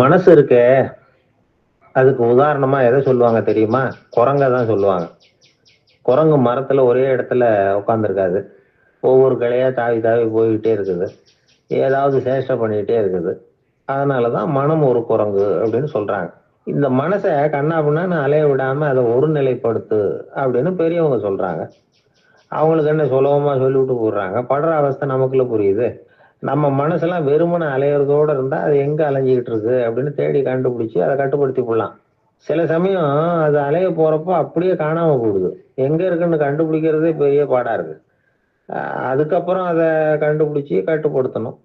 மனசு இருக்கே. அதுக்கு உதாரணமா எதை சொல்லுவாங்க தெரியுமா? குரங்க தான் சொல்லுவாங்க. குரங்கு மரத்துல ஒரே இடத்துல உட்காந்துருக்காது ஒவ்வொரு கிளையா தாவி தாவி போய்கிட்டே இருக்குது. ஏதாவது சேஷ்டை பண்ணிக்கிட்டே இருக்குது. அதனால தான் மனம் ஒரு குரங்கு அப்படின்னு சொல்றாங்க. இந்த மனசை கண்ணாபின்னு அலைய விடாம அதை ஒருநிலைப்படுத்து அப்படின்னு பெரியவங்க சொல்றாங்க. அவங்களுக்கு என்ன சுலபமா சொல்லிவிட்டு போடுறாங்க. படுற அவஸ்தை நமக்குள்ள புரியுது. நம்ம மனசெல்லாம் வெறுமனை அலையிறதோட இருந்தா அது எங்க அலைஞ்சிக்கிட்டு இருக்கு அப்படின்னு தேடி கண்டுபிடிச்சு அதை கட்டுப்படுத்தி போடலாம் சில சமயம் அது அலைய போறப்போ அப்படியே காணாம போடுது எங்க இருக்குன்னு கண்டுபிடிக்கிறதே பெரிய பாடா இருக்கு. அதுக்கப்புறம் அதை கண்டுபிடிச்சி கட்டுப்படுத்தணும்.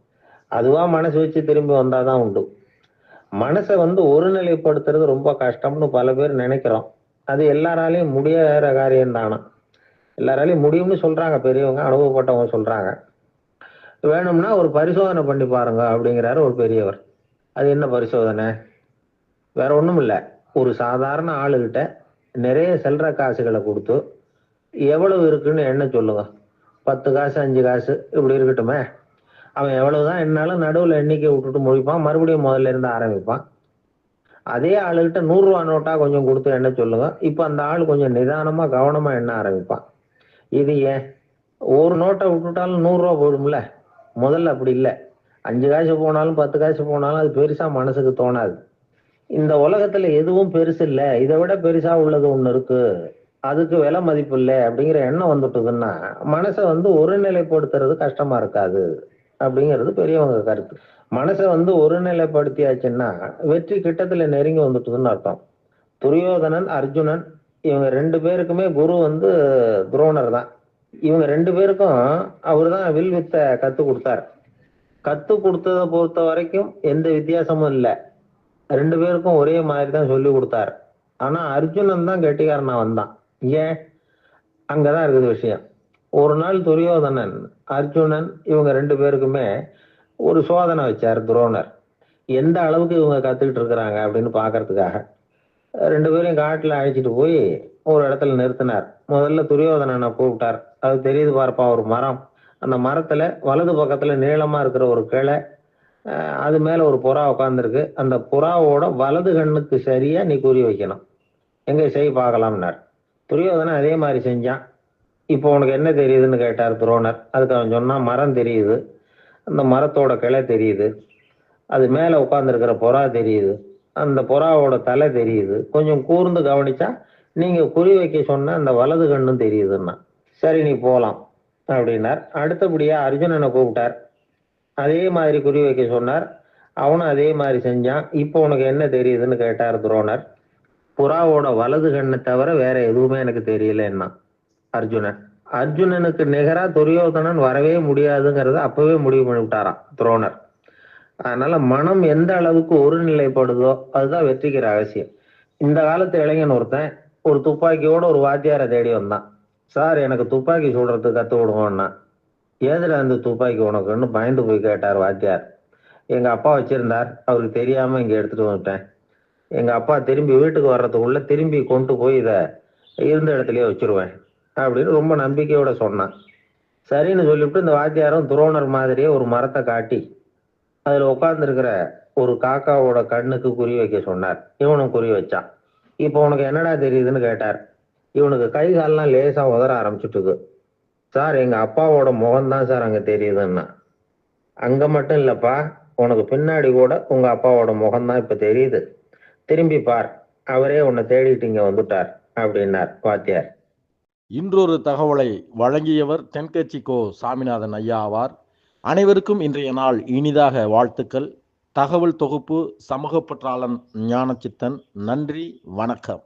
அதுவா மனசு வச்சு திரும்பி வந்தாதான் உண்டு. மனசை வந்து ஒருநிலைப்படுத்துறது ரொம்ப கஷ்டம்னு பல பேர் நினைக்கிறோம். அது எல்லாராலையும் முடியாத காரியம் தானா எல்லாராலையும் முடியும்னு சொல்றாங்க பெரியவங்க அனுபவப்பட்டவங்க சொல்றாங்க. வேணும்னா ஒரு பரிசோதனை பண்ணி பாருங்க அப்படிங்கிறாரு ஒரு பெரியவர். அது என்ன பரிசோதனை? வேற ஒன்றும் இல்லை. ஒரு சாதாரண ஆளுகிட்ட நிறைய செல்ற காசுகளை கொடுத்து எவ்வளவு இருக்குன்னு என்ன சொல்லுங்க? பத்து காசு அஞ்சு காசு இப்படி இருக்கட்டுமே. அவன் எவ்வளவுதான் என்னாலும் நடுவில் எண்ணிக்கை விட்டுட்டு முடிப்பான் மறுபடியும் முதல்ல இருந்து ஆரம்பிப்பான். அதே ஆளுகிட்ட நூறுரூவா நோட்டா கொஞ்சம் கொடுத்து என்ன சொல்லுங்க? இப்போ அந்த ஆள் கொஞ்சம் நிதானமா கவனமா எண்ண ஆரம்பிப்பான். இது ஏன்? ஒரு நோட்டை விட்டுட்டாலும் நூறுரூவா போயிடும்ல முதல்ல அப்படி இல்லை. அஞ்சு காசு போனாலும் பத்து காசு போனாலும் அது பெருசா மனசுக்கு தோணாது. இந்த உலகத்துல எதுவும் பெருசு இல்லை. இதை விட பெருசா உள்ளது ஒண்ணு இருக்கு. அதுக்கு விலை மதிப்பு இல்லை அப்படிங்கிற எண்ணம் வந்துட்டுதுன்னா மனசை வந்து ஒருநிலைப்படுத்துறது கஷ்டமா இருக்காது அப்படிங்கிறது பெரியவங்க கருத்து. மனசை வந்து ஒருநிலைப்படுத்தியாச்சுன்னா வெற்றி கிட்டத்துல நெருங்கி வந்துட்டுதுன்னு அர்த்தம். துரியோதனன் அர்ஜுனன் இவங்க ரெண்டு பேருக்குமே குரு வந்து துரோணர் தான். இவங்க ரெண்டு பேருக்கும் அவர் தான் வில் வித்த கத்து கொடுத்தார். கத்து கொடுத்ததை பொறுத்த வரைக்கும் எந்த வித்தியாசமும் இல்லை. ரெண்டு பேருக்கும் ஒரே மாதிரி தான் சொல்லி கொடுத்தார். ஆனா அர்ஜுனன் தான் கெட்டிக்காரனா வந்தான். ஏன்? அங்கதான் இருக்குது விஷயம். ஒரு நாள் துரியோதனன் அர்ஜுனன் இவங்க ரெண்டு பேருக்குமே ஒரு சோதனை வச்சார் துரோணர். எந்த அளவுக்கு இவங்க கத்துக்கிட்டு இருக்கிறாங்க அப்படின்னு பாக்குறதுக்காக. ரெண்டு பேரையும் காட்டுல அழைச்சிட்டு போய் ஒரு இடத்துல நிறுத்தினார். முதல்ல துரியோதனனை கூப்பிட்டார். அது தெரியுது பார்ப்பா ஒரு மரம். அந்த மரத்துல வலது பக்கத்துல நீளமா இருக்கிற ஒரு கிளை அது மேல ஒரு புறா உட்காந்துருக்கு அந்த புறாவோட வலது கண்ணுக்கு சரியா நீ குறி வைக்கணும். எங்க செய் பார்க்கலாம்னார். துரியோதனை அதே மாதிரி செஞ்சான். இப்போ உனக்கு என்ன தெரியுதுன்னு கேட்டார் துரோணர். அதுக்கு அவன் சொன்னான் மரம் தெரியுது. அந்த மரத்தோட கிளை தெரியுது. அது மேல உட்காந்துருக்கிற புறா தெரியுது. அந்த புறாவோட தலை தெரியுது. கொஞ்சம் கூர்ந்து கவனிச்சா நீங்க குறி வைக்க சொன்ன அந்த வலது கண்ணும் தெரியுதுன்னா சரி நீ போகலாம் அப்படின்னார். அடுத்தபடியாக அர்ஜுனனை கூப்பிட்டார். அதே மாதிரி குறி வைக்க சொன்னார். அவனும் அதே மாதிரி செஞ்சான். இப்போ உனக்கு என்ன தெரியுதுன்னு கேட்டார் துரோணர். புறாவோட வலது கண்ணை தவிர வேற எதுவுமே எனக்கு தெரியலன்னா அர்ஜுனன். அர்ஜுனனுக்கு நிகரா துரியோதனன் வரவே முடியாதுங்கிறத அப்பவே முடிவு பண்ணிவிட்டாராம் துரோணர். அதனால மனம் எந்த அளவுக்கு ஒருநிலைப்படுதோ அதுதான் வெற்றிக்கு ரகசியம். இந்த காலத்து இளைஞன் ஒருத்தன் ஒரு துப்பாக்கியோட ஒரு வாத்தியாரை தேடி வந்தான். சார் எனக்கு துப்பாக்கி சுடுறதுக்கு கற்று விடுவோம்னா எதில் அந்த துப்பாக்கி உனக்குன்னு பயந்து போய் கேட்டார் வாத்தியார். எங்கள் அப்பா வச்சுருந்தார். அவருக்கு தெரியாமல் இங்கே எடுத்துகிட்டு வந்துட்டேன். எங்கள் அப்பா திரும்பி வீட்டுக்கு வர்றதுக்குள்ளே திரும்பி கொண்டு போய் இதை இருந்த இடத்துலையே வச்சிருவேன் அப்படின்னு ரொம்ப நம்பிக்கையோட சொன்னான். சரின்னு சொல்லிவிட்டு இந்த வாத்தியாரும் துரோணர் மாதிரியே ஒரு மரத்தை காட்டி அதில் உட்காந்துருக்கிற ஒரு காக்காவோட கண்ணுக்கு குறி வைக்க சொன்னார். இவனும் குறி வச்சான். இப்போ உனக்கு என்னடா தெரியுதுன்னு கேட்டார். இவனுக்கு கை காலெல்லாம் லேசா உதற ஆரம்பிச்சுட்டுது சார் எங்க அப்பாவோட முகம்தான் சார் அங்க தெரியுதுன்னா. அங்க மட்டும் இல்லப்பா உனக்கு பின்னாடி கூட உங்க அப்பாவோட முகம்தான் இப்ப தெரியுது. திரும்பி பார் அவரே உன்னை தேடிட்டு இங்க வந்துட்டார் அப்படின்னார் வாத்தியார் இன்றொரு தகவலை வழங்கியவர் தென்கட்சி கோ சாமிநாதன் ஐயா ஆவார். அனைவருக்கும் இன்றைய நாள் இனிதாக வாழ்த்துக்கள். தகவல் தொகுப்பு சமூக பற்றாளன் ஞானச்சித்தன். நன்றி வணக்கம்.